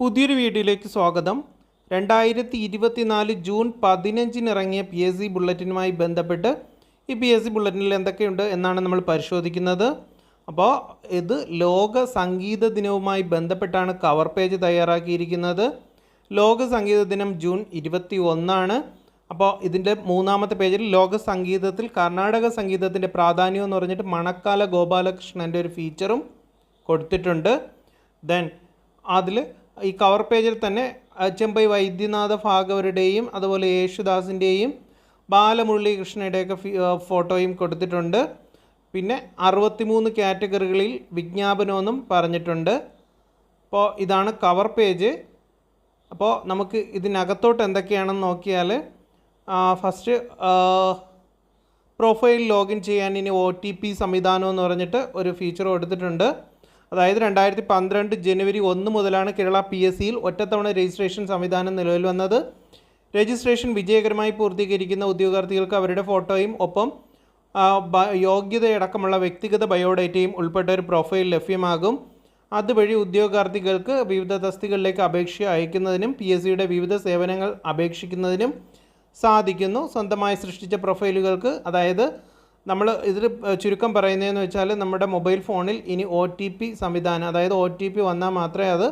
പുതിയൊരു വീഡിയോയിലേക്ക് സ്വാഗതം. രണ്ടായിരത്തി ഇരുപത്തിനാല് ജൂൺ പതിനഞ്ചിന് ഇറങ്ങിയ പി എസ് സി ബുള്ളറ്റിനുമായി ബന്ധപ്പെട്ട് ഈ പി എസ് സി ബുള്ളറ്റിനിൽ എന്തൊക്കെയുണ്ട് എന്നാണ് നമ്മൾ പരിശോധിക്കുന്നത്. അപ്പോൾ ഇത് ലോക സംഗീത ദിനവുമായി ബന്ധപ്പെട്ടാണ് കവർ പേജ് തയ്യാറാക്കിയിരിക്കുന്നത്. ലോക സംഗീത ദിനം ജൂൺ ഇരുപത്തി ഒന്നാണ് അപ്പോൾ ഇതിന്റെ മൂന്നാമത്തെ പേജിൽ ലോക സംഗീതത്തിൽ കർണാടക സംഗീതത്തിന്റെ പ്രാധാന്യം എന്ന് പറഞ്ഞിട്ട് മണക്കാല ഗോപാലകൃഷ്ണന്റെ ഒരു ഫീച്ചറും കൊടുത്തിട്ടുണ്ട്. ദെൻ അതിൽ ഈ കവർ പേജിൽ തന്നെ അച്ചമ്പൈ വൈദ്യനാഥ ഭാഗവരുടെയും അതുപോലെ യേശുദാസിന്റെയും ബാലമുരളീകൃഷ്ണയുടെയൊക്കെ ഫി- ഫോട്ടോയും കൊടുത്തിട്ടുണ്ട്. പിന്നെ അറുപത്തിമൂന്ന് കാറ്റഗറികളിൽ വിജ്ഞാപനമെന്നും പറഞ്ഞിട്ടുണ്ട്. അപ്പോൾ ഇതാണ് കവർ പേജ് അപ്പോൾ നമുക്ക് ഇതിനകത്തോട്ട് എന്തൊക്കെയാണെന്ന് നോക്കിയാൽ ഫസ്റ്റ് പ്രൊഫൈൽ ലോഗിൻ ചെയ്യാൻ ഇനി ഒ ടി പി സംവിധാനം എന്ന് പറഞ്ഞിട്ട് ഒരു ഫീച്ചർ കൊടുത്തിട്ടുണ്ട്. അതായത് രണ്ടായിരത്തി പന്ത്രണ്ട് ജനുവരി ഒന്ന് മുതലാണ് കേരള പി എസ് സിയിൽ ഒറ്റത്തവണ രജിസ്ട്രേഷൻ സംവിധാനം നിലവിൽ വന്നത്. രജിസ്ട്രേഷൻ വിജയകരമായി പൂർത്തീകരിക്കുന്ന ഉദ്യോഗാർത്ഥികൾക്ക് അവരുടെ ഫോട്ടോയും ഒപ്പം യോഗ്യതയടക്കമുള്ള വ്യക്തിഗത ബയോഡേറ്റയും ഉൾപ്പെട്ട ഒരു പ്രൊഫൈൽ ലഭ്യമാകും. അതുവഴി ഉദ്യോഗാർത്ഥികൾക്ക് വിവിധ തസ്തികളിലേക്ക് അപേക്ഷ അയക്കുന്നതിനും പി എസ് സിയുടെ വിവിധ സേവനങ്ങൾ അപേക്ഷിക്കുന്നതിനും സാധിക്കുന്നു. സ്വന്തമായി സൃഷ്ടിച്ച പ്രൊഫൈലുകൾക്ക് അതായത് നമ്മൾ ഇതിൽ ചുരുക്കം പറയുന്നതെന്ന് വെച്ചാൽ നമ്മുടെ മൊബൈൽ ഫോണിൽ ഇനി ഒ ടി പി സംവിധാനം അതായത് ഒ ടി പി വന്നാൽ മാത്രമേ അത്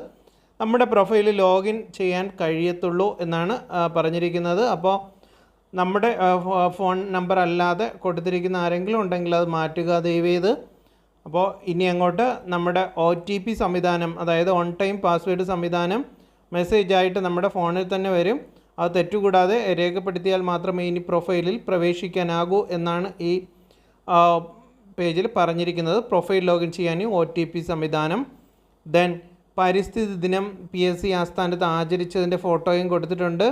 നമ്മുടെ പ്രൊഫൈലിൽ ലോഗിൻ ചെയ്യാൻ കഴിയത്തുള്ളൂ എന്നാണ് പറഞ്ഞിരിക്കുന്നത്. അപ്പോൾ നമ്മുടെ ഫോൺ നമ്പർ അല്ലാതെ കൊടുത്തിരിക്കുന്ന ആരെങ്കിലും ഉണ്ടെങ്കിൽ അത് മാറ്റുക ദയവേത് അപ്പോൾ ഇനി അങ്ങോട്ട് നമ്മുടെ ഒ ടി പി സംവിധാനം അതായത് ഓൺ ടൈം പാസ്വേഡ് സംവിധാനം മെസ്സേജ് ആയിട്ട് നമ്മുടെ ഫോണിൽ തന്നെ വരും. അത് തെറ്റുകൂടാതെ രേഖപ്പെടുത്തിയാൽ മാത്രമേ ഇനി പ്രൊഫൈലിൽ പ്രവേശിക്കാനാകൂ എന്നാണ് ഈ പേജിൽ പറഞ്ഞിരിക്കുന്നത് പ്രൊഫൈൽ ലോഗിൻ ചെയ്യാൻ ഒ ടി പി സംവിധാനം ദെൻ പരിസ്ഥിതി ദിനം പി എസ് സി ആസ്ഥാനത്ത് ആചരിച്ചതിന്റെ ഫോട്ടോയും കൊടുത്തിട്ടുണ്ട്.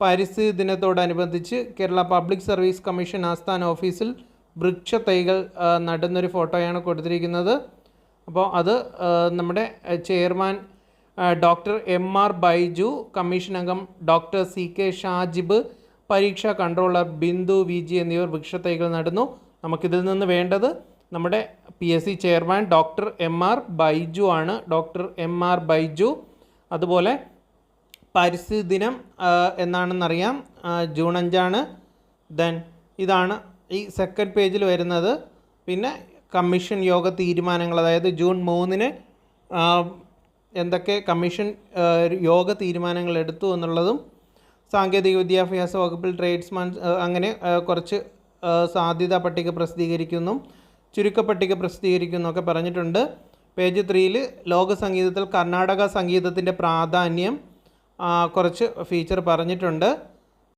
പരിസ്ഥിതി ദിനത്തോടനുബന്ധിച്ച് കേരള പബ്ലിക് സർവീസ് കമ്മീഷൻ ആസ്ഥാന ഓഫീസിൽ വൃക്ഷ തൈകൾ നടുന്നൊരു ഫോട്ടോയാണ് കൊടുത്തിരിക്കുന്നത്. അപ്പോൾ അത് നമ്മുടെ chairman doctor M R Baiju commission അംഗം ഡോക്ടർ സി കെ ഷാജിബ് പരീക്ഷാ കൺട്രോളർ ബിന്ദു വി ജി എന്നിവർ വൃക്ഷത്തൈകൾ നടുന്നു. നമുക്കിതിൽ നിന്ന് വേണ്ടത് നമ്മുടെ P S C chairman doctor M R Baiju ആണ്. Doctor M R Baiju. അതുപോലെ പരിസ്ഥിതി ദിനം എന്നാണെന്നറിയാം. ജൂൺ അഞ്ചാണ്. ദെൻ ഇതാണ് ഈ സെക്കൻഡ് പേജിൽ വരുന്നത്. പിന്നെ കമ്മീഷൻ യോഗ തീരുമാനങ്ങൾ അതായത് ജൂൺ മൂന്നിന് എന്തൊക്കെ കമ്മീഷൻ യോഗ തീരുമാനങ്ങൾ എടുത്തു എന്നുള്ളതും സാങ്കേതിക വിദ്യാഭ്യാസ വകുപ്പിൽ ട്രേഡ്സ്മാൻ അങ്ങനെ കുറച്ച് സാധ്യതാ പട്ടിക പ്രസിദ്ധീകരിക്കുന്നു ചുരുക്കപ്പട്ടിക പ്രസിദ്ധീകരിക്കുന്നു ഒക്കെ പറഞ്ഞിട്ടുണ്ട്. പേജ് ത്രീയിൽ ലോക സംഗീതത്തിൽ കർണാടക സംഗീതത്തിന്റെ പ്രാധാന്യം കുറച്ച് ഫീച്ചർ പറഞ്ഞിട്ടുണ്ട്.